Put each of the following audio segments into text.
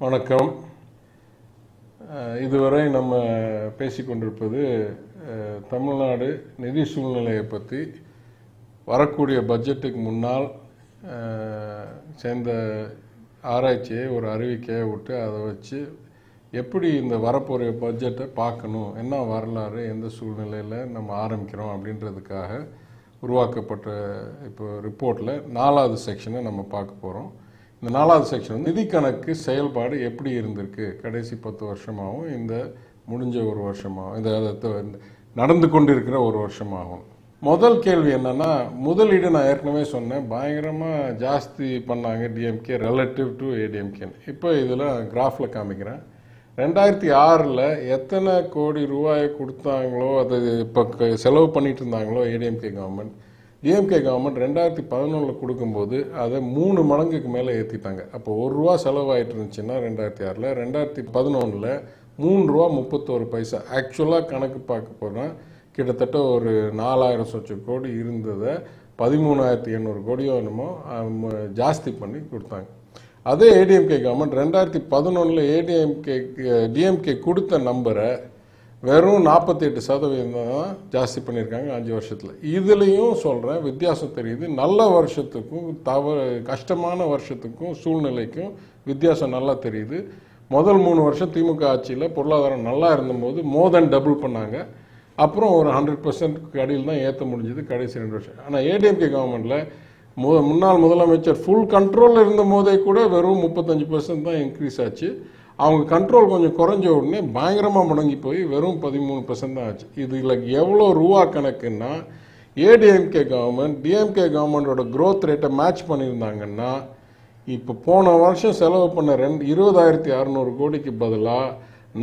வணக்கம். இதுவரை நம்ம பேசிக்கொண்டிருப்பது தமிழ்நாடு நிதி சூழ்நிலையை பற்றி வரக்கூடிய பட்ஜெட்டுக்கு முன்னால் சேர்ந்த ஆராய்ச்சியை ஒரு அறிவிக்கையை விட்டு அதை வச்சு எப்படி இந்த வரப்போகிற பட்ஜெட்டை பார்க்கணும் என்ன வரலாறு எந்த சூழ்நிலையில் நம்ம ஆரம்பிக்கிறோம் அப்படின்றதுக்காக உருவாக்கப்பட்ட இப்போ ரிப்போர்ட்டில் நாலாவது செக்ஷனை நம்ம பார்க்க போகிறோம் இந்த நாலாவது செக்ஷன் வந்து நிதி கணக்கு செயல்பாடு எப்படி இருந்திருக்கு? கடைசி பத்து வருஷமாகவும் இந்த முடிஞ்ச ஒரு வருஷமாகவும் இந்த நடந்து கொண்டிருக்கிற ஒரு வருஷமாகும் முதல் கேள்வி என்னன்னா முதலீடு நான் ஏற்கனவே சொன்னேன். பயங்கரமாக ஜாஸ்தி பண்ணாங்க டிஎம்கே ரிலேட்டிவ் டு ஏடிஎம்கே இப்போ இதில் கிராஃபில் காமிக்கிறேன். ரெண்டாயிரத்தி ஆறில் எத்தனை கோடி ரூபாயை கொடுத்தாங்களோ அது இப்போ செலவு பண்ணிட்டு இருந்தாங்களோ ஏடிஎம்கே கவர்மெண்ட் டிஎம்கே கவர்மெண்ட் ரெண்டாயிரத்தி பதினொன்றில் கொடுக்கும்போது அதை மூணு மடங்குக்கு மேலே ஏற்றிட்டாங்க அப்போ ஒரு ரூபா செலவாயிட்டு இருந்துச்சுன்னா ரெண்டாயிரத்தி ஆறில் ரெண்டாயிரத்தி பதினொன்றில் மூணு ரூபா முப்பத்தோரு பைசா. ஆக்சுவலாக கணக்கு பார்க்க போனால் கிட்டத்தட்ட ஒரு நாலாயிரம் சொச்ச கோடி இருந்ததை பதிமூணாயிரத்தி எண்ணூறு கோடியோ என்னமோ ஜாஸ்தி பண்ணி கொடுத்தாங்க. அதே ஏடிஎம்கே கவர்மெண்ட் ரெண்டாயிரத்தி பதினொன்றில் ஏடிஎம்கே டிஎம்கே கொடுத்த நம்பரை வெறும் நாற்பத்தி எட்டு சதவீதம் தான் ஜாஸ்தி பண்ணியிருக்காங்க அஞ்சு வருஷத்தில். இதுலேயும் சொல்கிறேன் வித்தியாசம் தெரியுது. நல்ல வருஷத்துக்கும் தவறு கஷ்டமான வருஷத்துக்கும் சூழ்நிலைக்கும் வித்தியாசம் நல்லா தெரியுது. முதல் மூணு வருஷம் திமுக ஆட்சியில் பொருளாதாரம் நல்லா இருந்தபோது மோர் தென் டபுள் பண்ணாங்க. அப்புறம் ஒரு ஹண்ட்ரட் பர்சன்ட் அடியில் தான் ஏற்ற முடிஞ்சது கடைசி ரெண்டு வருஷம். ஆனால் ஏடிஎம்கே கவர்மெண்ட்டில் மு முன்னாள் முதலமைச்சர் ஃபுல் கண்ட்ரோலில் இருந்த போதே கூட வெறும் முப்பத்தஞ்சு பர்சன்ட் தான் இன்க்ரீஸ் ஆச்சு. அவங்க கண்ட்ரோல் கொஞ்சம் குறைஞ்ச உடனே பயங்கரமாக முடங்கி போய் வெறும் பதிமூணு பர்சன்ட் தான் ஆச்சு. இதில் எவ்வளோ ரூபா கணக்குன்னா ஏடிஎம்கே கவர்மெண்ட் டிஎம்கே கவர்மெண்டோட க்ரோத் ரேட்டை மேட்ச் பண்ணியிருந்தாங்கன்னா இப்போ போன வருஷம் செலவு பண்ண ரெண்டு இருபதாயிரத்தி அறநூறு கோடிக்கு பதிலாக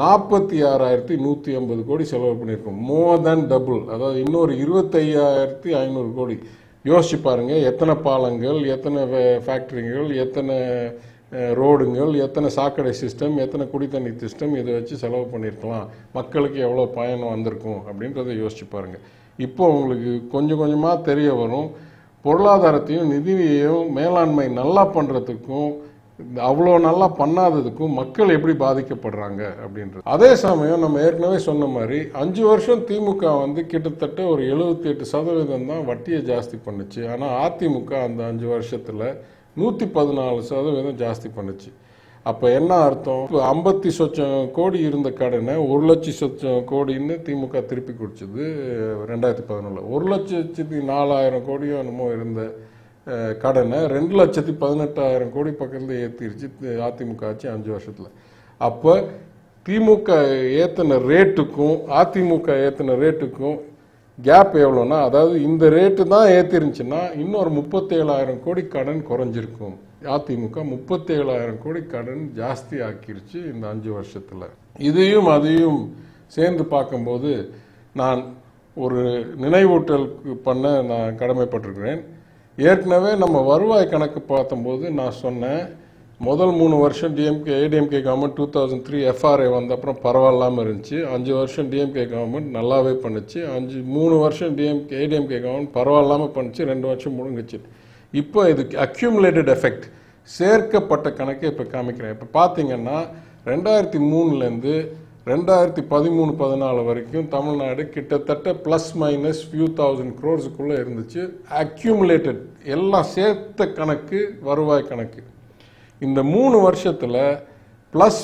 நாற்பத்தி ஆறாயிரத்தி நூற்றி ஐம்பது கோடி செலவு பண்ணியிருக்கோம். மோர் தேன் டபுள் அதாவது இன்னொரு இருபத்தையாயிரத்தி ஐநூறு கோடி. யோசிச்சு பாருங்கள் எத்தனை பாலங்கள் எத்தனை ஃபேக்ட்ரிகள் எத்தனை ரோடுங்கள் எத்தனை சாக்கடை சிஸ்டம் எத்தனை குடித்தண்ணி சிஸ்டம் இதை வச்சு செலவு பண்ணியிருக்கலாம் மக்களுக்கு எவ்வளோ பயணம் வந்திருக்கும் அப்படின்றத யோசிச்சு பாருங்கள் இப்போ உங்களுக்கு கொஞ்சம் கொஞ்சமாக தெரிய வரும். பொருளாதாரத்தையும் நிதியையும் மேலாண்மை நல்லா பண்ணுறதுக்கும் அவ்வளோ நல்லா பண்ணாததுக்கும் மக்கள் எப்படி பாதிக்கப்படுறாங்க அப்படின்றது. அதே சமயம் நம்ம ஏற்கனவே சொன்ன மாதிரி அஞ்சு வருஷம் திமுக வந்து கிட்டத்தட்ட ஒரு எழுபத்தி எட்டு சதவீதம் தான் வட்டியை ஜாஸ்தி பண்ணுச்சு. ஆனால் அதிமுக அந்த அஞ்சு வருஷத்தில் நூற்றி பதினாலு சதவீதம் ஜாஸ்தி பண்ணுச்சு. அப்போ என்ன அர்த்தம்? இப்போ ஐம்பத்தி சொச்சம் கோடி இருந்த கடனை ஒரு லட்சம் சொச்சம் கோடின்னு திமுக திருப்பி கொடுத்தது ரெண்டாயிரத்தி பதினொன்றில் ஒரு லட்சத்தி நாலாயிரம் கோடியோ என்னமோ இருந்த கடனை ரெண்டு லட்சத்தி பதினெட்டாயிரம் கோடி பக்கத்தில் ஏற்றிருச்சு அதிமுக ஆச்சு அஞ்சு வருஷத்தில். அப்போ திமுக ஏற்றின ரேட்டுக்கும் அதிமுக ஏற்றின ரேட்டுக்கும் கேப் எவ்வளோன்னா அதாவது இந்த ரேட்டு தான் ஏற்றிருந்துச்சுன்னா இன்னொரு முப்பத்தேழாயிரம் கோடி கடன் குறைஞ்சிருக்கும். அதிமுக முப்பத்தேழாயிரம் கோடி கடன் ஜாஸ்தி ஆக்கிருச்சு இந்த அஞ்சு வருஷத்தில். இதையும் அதையும் சேர்ந்து பார்க்கும்போது நான் ஒரு நினைவூட்டல் பண்ண நான் கடமைப்பட்டிருக்கிறேன். ஏற்கனவே நம்ம வருவாய் கணக்கு பார்த்தம்போது நான் சொன்னேன் முதல் மூணு வருஷம் DMK ADMK government two thousand three FRI வந்த அப்புறம் பரவாயில்லாமல் இருந்துச்சு. அஞ்சு வருஷம் டிஎம்கே கவர்மெண்ட் நல்லாவே பண்ணுச்சு. அஞ்சு மூணு வருஷம் டிஎம்கே ஏடிஎம்கே கவர்மெண்ட் பரவாயில்லாமல் பண்ணுச்சு. ரெண்டு வருஷம் முடிஞ்சிச்சு. இப்போ இது அக்யூமுலேட்டட் எஃபெக்ட் சேர்க்கப்பட்ட கணக்கை இப்போ காமிக்கிறேன். இப்போ பார்த்தீங்கன்னா ரெண்டாயிரத்தி மூணுலேருந்து ரெண்டாயிரத்தி பதிமூணு பதினாலு வரைக்கும் தமிழ்நாடு கிட்டத்தட்ட ப்ளஸ் மைனஸ் ஃபியூ தௌசண்ட் க்ரோர்ஸுக்குள்ளே இருந்துச்சு. அக்யூமுலேட்டட் எல்லாம் சேர்த்த கணக்கு வருவாய் கணக்கு. இந்த மூணு வருஷத்தில் plus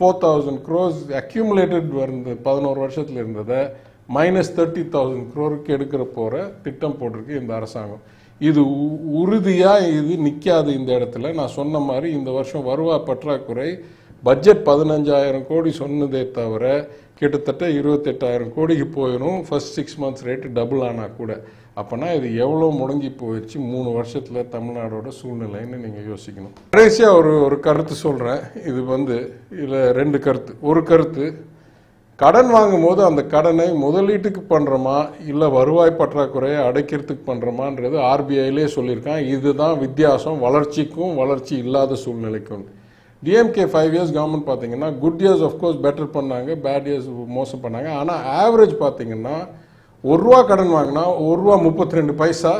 four thousand crores accumulated வந்து பதினோரு வருஷத்தில் இருந்ததை மைனஸ் தேர்ட்டி தௌசண்ட் க்ரோருக்கு எடுக்கிற போகிற திட்டம் போட்டிருக்கு இந்த அரசாங்கம். இது உறுதியாக இது நிற்காது இந்த இடத்துல. நான் சொன்ன மாதிரி இந்த வருஷம் வருவாய் பற்றாக்குறை பட்ஜெட் பதினஞ்சாயிரம் கோடி சொன்னதே தவிர கிட்டத்தட்ட இருபத்தெட்டாயிரம் கோடிக்கு போயிடும். First six months rate double ஆனால் கூட. அப்போனா இது எவ்வளோ முடங்கி போயிடுச்சு? மூணு வருஷத்தில் தமிழ்நாடோட சூழ்நிலைன்னு நீங்கள் யோசிக்கணும். கடைசியாக ஒரு ஒரு கருத்து சொல்கிறேன் இது வந்து இதில் ரெண்டு கருத்து. ஒரு கருத்து கடன் வாங்கும்போது அந்த கடனை முதலீட்டுக்கு பண்ணுறோமா இல்லை வருவாய் பற்றாக்குறையை அடைக்கிறதுக்கு பண்ணுறோமான்றது ஆர்பிஐலே சொல்லியிருக்கான். இதுதான் வித்தியாசம். வளர்ச்சிக்கும் வளர்ச்சி இல்லாத சூழ்நிலைக்கும் டிஎம்கே ஃபைவ் இயர்ஸ் கவர்மெண்ட் பார்த்தீங்கன்னா good years of course better பண்ணாங்க பேட் இயர்ஸ் மோசம் பண்ணாங்க. ஆனால் ஆவரேஜ் பார்த்தீங்கன்னா ஒரு ரூபா கடன் வாங்கினா ஒரு ரூபா முப்பத்தி ரெண்டு பைசா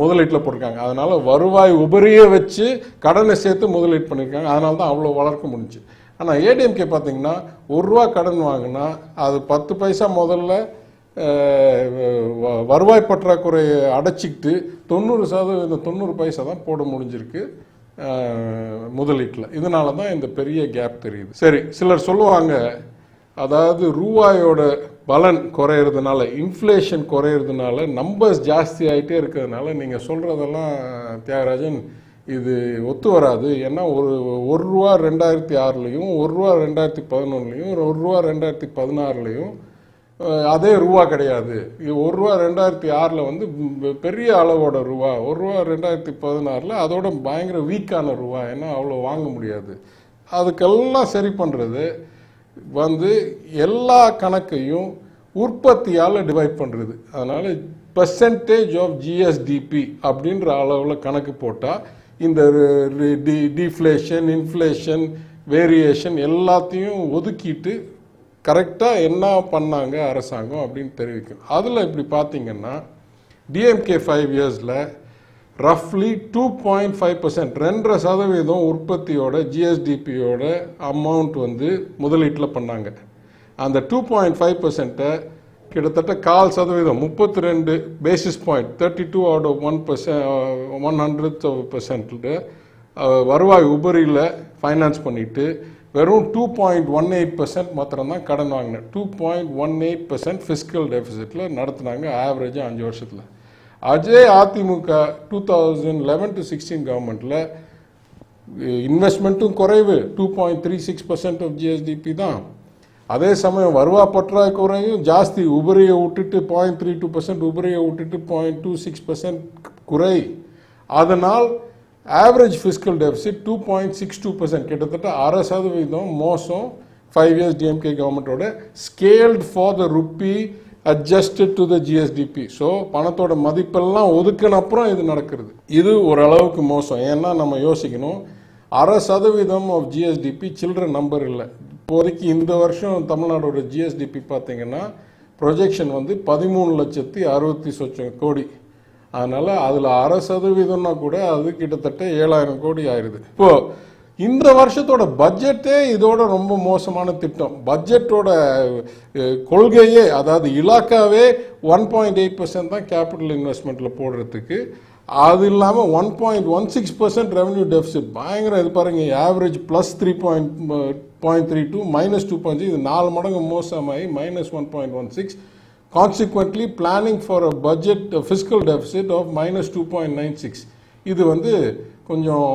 முதலீட்டில் போட்டிருக்காங்க. அதனால் வருவாய் உபரியை வச்சு கடனை சேர்த்து முதலீடு பண்ணியிருக்காங்க அதனால தான் அவ்வளோ வளர்க்க முடிஞ்சு. ஆனால் ஏடிஎம்கே பார்த்தீங்கன்னா ஒரு ரூபா கடன் வாங்கினா அது பத்து பைசா முதல்ல வ- வருவாய் பற்றாக்குறையை அடைச்சிக்கிட்டு தொண்ணூறு சதவீதம் இந்த தொண்ணூறு பைசா தான் போட முடிஞ்சிருக்கு முதலீட்டில். இதனால தான் இந்த பெரிய கேப் தெரியுது. சரி சிலர் சொல்லுவாங்க அதாவது ரூபாயோட பலன் குறையிறதுனால இன்ஃப்ளேஷன் குறையிறதுனால நம்பர்ஸ் ஜாஸ்தி ஆகிட்டே இருக்கிறதுனால நீங்கள் சொல்கிறதெல்லாம் தியாகராஜன் இது ஒத்து வராது. ஏன்னா ஒரு ஒரு ரூபா ரெண்டாயிரத்தி ஆறுலையும் ஒரு ரூபா ரெண்டாயிரத்தி பதினொன்றுலையும் ஒரு ரூபா ரெண்டாயிரத்தி பதினாறுலையும் அதே ரூபா கிடையாது. ஒரு ரூபா ரெண்டாயிரத்தி ஆறில் வந்து பெரிய அளவோட ரூபா. ஒரு ரூபா ரெண்டாயிரத்தி பதினாறில் அதோட பயங்கர வீக்கான ரூபா. ஏன்னா அவ்வளோ வாங்க முடியாது. அதுக்கெல்லாம் சரி பண்ணுறது வந்து எல்லா கணக்கையும் உற்பத்தியால் டிவைட் பண்ணுறது அதனால் பர்சன்டேஜ் ஆஃப் ஜிஎஸ்டிபி அப்படின்ற அளவில் கணக்கு போட்டால் இந்த டிஃப்ளேஷன் இன்ஃப்ளேஷன் வேரியேஷன் எல்லாத்தையும் ஒதுக்கிட்டு கரெக்டாக என்ன பண்ணாங்க அரசாங்கம் அப்படின்னு தெரிவிக்கும். அதில் இப்படி பார்த்தீங்கன்னா டிஎம்கே ஃபைவ் இயர்ஸில் ரஃப்லி டூ பாயிண்ட் ஃபைவ் பர்சன்ட் ரெண்டரை சதவீதம் உற்பத்தியோட ஜிஎஸ்டிபியோட அமௌண்ட் வந்து முதலீட்டில் பண்ணாங்க. அந்த டூ பாயிண்ட் ஃபைவ் பர்சன்ட்டை கிட்டத்தட்ட கால் சதவீதம் முப்பத்தி ரெண்டு basis point thirty two out of one percent one hundred percent வருவாய் உபரியில் ஃபைனான்ஸ் பண்ணிட்டு வெறும் two point one eight percent மாத்திரம் தான் கடன் வாங்கினேன் two point one eight percent fiscal டெபிசிட்டில் நடத்துனாங்க ஆவரேஜாக அஞ்சு வருஷத்தில். அதே AIADMK two thousand eleven to sixteen கவர்மெண்ட்டில் இன்வெஸ்ட்மெண்ட்டும் குறைவு. Two point three six percent of GSDP தான். அதே சமயம் வருவா பற்றாக்குறையும் ஜாஸ்தி உபரியை விட்டுட்டு பாயிண்ட் த்ரீ டூ பர்சன்ட் உபரியை விட்டுட்டு பாயிண்ட் டூ சிக்ஸ் பர்சன்ட் குறை. அதனால் average fiscal deficit two point six two percent கிட்டத்தட்ட அரை சதவீதம் மோசம். ஃபைவ் இயர்ஸ் டிஎம்கே கவர்மெண்ட்டோட scaled for the rupee adjusted to the GSDP so பணத்தோட மதிப்பெல்லாம் ஒதுக்கின அப்புறம் இது நடக்கிறது. இது ஓரளவுக்கு மோசம். ஏன்னா நம்ம யோசிக்கணும். அரை சதவீதம் ஆஃப் ஜிஎஸ்டிபி சில்ட்ரன் நம்பர் இல்லை. இப்போதைக்கு இந்த வருஷம் தமிழ்நாடோட ஜிஎஸ்டிபி பார்த்தீங்கன்னா ப்ரொஜெக்ஷன் வந்து பதிமூணு லட்சத்தி அறுபத்தி சொச்சம் கோடி. அதனால் அதில் அரை சதவீதம்னா கூட அது கிட்டத்தட்ட ஏழாயிரம் கோடி ஆயிடுது இப்போது இந்த வருஷத்தோட பட்ஜெட்டே இதோட ரொம்ப மோசமான திட்டம். பட்ஜெட்டோட கொள்கையே அதாவது இலாக்காவே ஒன் பாயிண்ட் எயிட் பர்சன்ட் தான் கேபிட்டல் இன்வெஸ்ட்மெண்ட்டில் போடுறதுக்கு. அது இல்லாமல் one point one six percent revenue deficit பயங்கரம் இது பாருங்கள் average plus three point point three two minus two point இது நாலு மடங்கு மோசமாகி minus one point one six consequently planning for a budget fiscal deficit of minus two point nine six இது வந்து கொஞ்சம்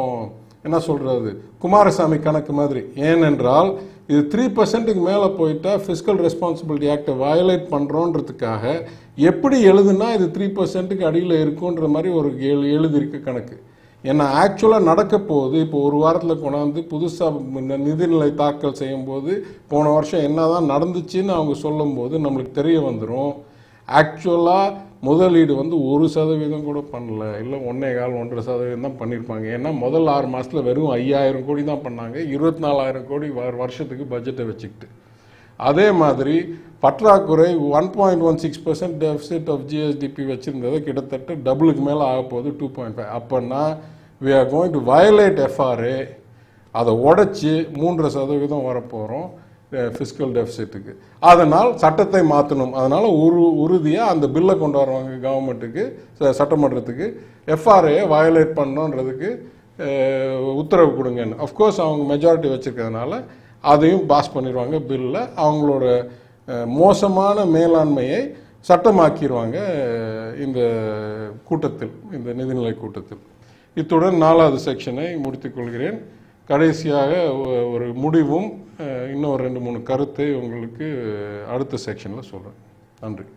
என்ன சொல்கிறது குமாரசாமி கணக்கு மாதிரி. ஏனென்றால் இது த்ரீ பர்சன்ட்டுக்கு மேலே போயிட்டால் ஃபிஸ்கல் ரெஸ்பான்சிபிலிட்டி ஆக்டை வயலேட் பண்ணுறோன்றதுக்காக எப்படி எழுதுனா இது த்ரீ பர்சன்ட்டுக்கு அடியில் இருக்குன்ற மாதிரி ஒரு எழு எழுதியிருக்கு கணக்கு. ஏன்னா ஆக்சுவலாக நடக்க போகுது. இப்போ ஒரு வாரத்தில் கொண்டாந்து புதுசாக நிதிநிலை தாக்கல் செய்யும்போது போன வருஷம் என்ன தான் நடந்துச்சுன்னு அவங்க சொல்லும்போது நம்மளுக்கு தெரிய வந்துடும் ஆக்சுவலாக முதலீடு வந்து ஒரு சதவீதம் கூட பண்ணல. இல்லை ஒன்றே கால் ஒன்றரை சதவீதம் தான் பண்ணியிருப்பாங்க ஏன்னா முதல் ஆறு மாதத்தில் வெறும் ஐயாயிரம் கோடி தான் பண்ணாங்க. இருபத்தி நாலாயிரம் கோடி வ- வருஷத்துக்கு பட்ஜெட்டை வச்சுக்கிட்டு. அதே மாதிரி பற்றாக்குறை one point one six percent deficit of GSDP வச்சுருந்தது கிட்டத்தட்ட டபுளுக்கு மேலே ஆக போகுது டூ பாயிண்ட் ஃபைவ் அப்போனா we are going to violate FRA அதை உடச்சி மூன்றரை சதவீதம் வரப்போகிறோம் ஃபிஸ்கல் டெபிசிட்டுக்கு அதனால் சட்டத்தை மாற்றணும் அதனால் உரு உறுதியாக அந்த பில்லை கொண்டு வருவாங்க கவர்மெண்ட்டுக்கு ச- சட்டமன்றத்துக்கு எஃப்ஆர்ஏ வயலேட் பண்ணோன்றதுக்கு உத்தரவு கொடுங்கன்னு. அஃப்கோர்ஸ் அவங்க மெஜாரிட்டி வச்சுருக்கிறதுனால அதையும் பாஸ் பண்ணிடுவாங்க பில்லில் அவங்களோட மோசமான மேலாண்மையை சட்டமாக்கிடுவாங்க இந்த கூட்டத்தில் இந்த நிதிநிலை கூட்டத்தில். இத்துடன் நாலாவது செக்ஷனை முடித்துக்கொள்கிறேன் கடைசியாக ஒரு முடிவும் இன்னும் ஒரு ரெண்டு மூணு கருத்தை உங்களுக்கு அடுத்த செக்ஷனில் சொல்கிறேன் நன்றி.